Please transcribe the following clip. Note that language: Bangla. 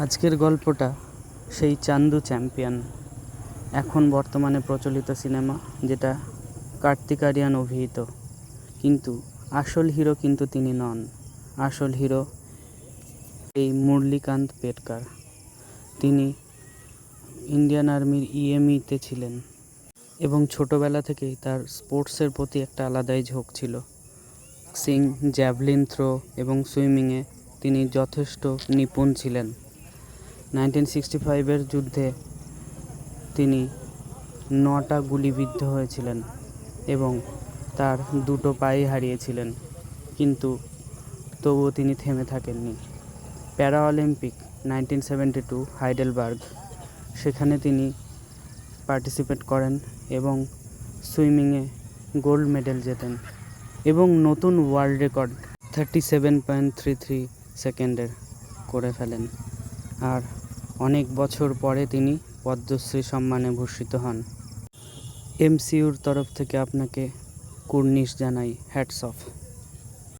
আজকের গল্পটা সেই চান্দু চ্যাম্পিয়ন, এখন বর্তমানে প্রচলিত সিনেমা, যেটা কার্তিক আরিয়ান অভিহিত। কিন্তু আসল হিরো কিন্তু তিনি নন। আসল হিরো এই মুরলিকান্ত পেটকার। তিনি ইন্ডিয়ান আর্মির ইএমইতে ছিলেন এবং ছোটোবেলা থেকেই তার স্পোর্টসের প্রতি একটা আলাদাই ঝোঁক ছিল। সিং, জ্যাভলিন থ্রো এবং সুইমিংয়ে তিনি যথেষ্ট নিপুণ ছিলেন। নাইনটিন সিক্সটি ফাইভের যুদ্ধে তিনি নটা গুলিবিদ্ধ হয়েছিলেন এবং তার দুটো পায়ে হারিয়েছিলেন। কিন্তু তবুও তিনি থেমে থাকেননি। Para Olympic nineteen seventy two Heidelberg, সেখানে তিনি পার্টিসিপেট করেন এবং সুইমিংয়ে গোল্ড মেডেল জেতেন এবং নতুন world record thirty seven point three three সেকেন্ডের করে ফেলেন। আর অনেক বছর পরে তিনি পদ্মশ্রী সম্মানে ভূষিত হন। এমসিউর তরফ থেকে আপনাকে কুর্নিশ জানাই হ্যাটস অফ